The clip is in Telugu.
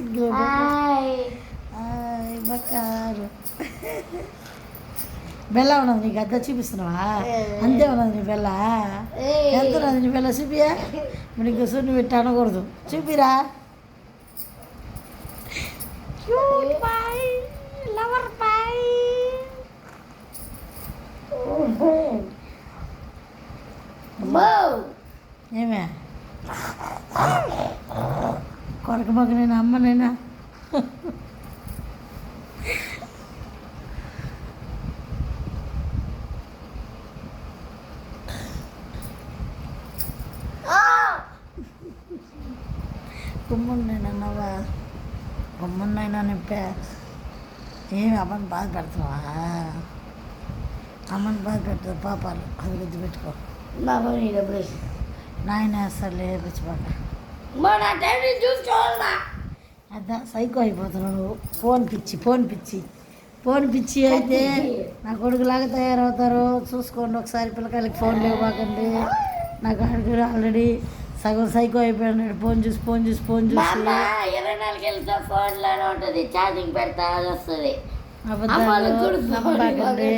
ఇప్పుడు ఆయ్, బకారు బెల్ల ఉన్నది నీకు అద్ద చూపిస్తున్నావా? అంతే ఉన్నది నీ బెల్ల. ఎంత ఉన్నది నీ బెల్ల చూపియా? మరి ఇంకా సున్ని పెట్టి అనకూడదు. చూపిరా. ఏమే? కొరక మగ నేను అమ్మనైనా. గుమ్మున్నైనా గుమ్మున్నైనా నింపా ఏమి అమ్మని బాధ పెడుతున్నావా? అమ్మని బాధ పెడుతుంది పాపాలు. అది గుర్తు పెట్టుకో బాబా నీ డబ్బులు నాయన అసలు పిచ్చిపాక చూసుకోవాలా అదా సైకో అయిపోతున్నావు నువ్వు. ఫోన్ పిచ్చి ఫోన్ పిచ్చి. ఫోన్ పిచ్చి అయితే నా కొడుకులాగా తయారవుతారు. చూసుకోండి ఒకసారి పిల్లకాయలకి ఫోన్ లేవాకండి నా కొడుకు ఆల్రెడీ సగం సైకో అయిపోయినాడు. ఫోన్ చూసి ఫోన్ చూసి ఫోన్ చూసి. ఇరవై నాలుగు వెళ్తే ఫోన్లోనే ఉంటుంది. ఛార్జింగ్ పెడతా వస్తుంది. అబద్ధాలు నమ్మకండి.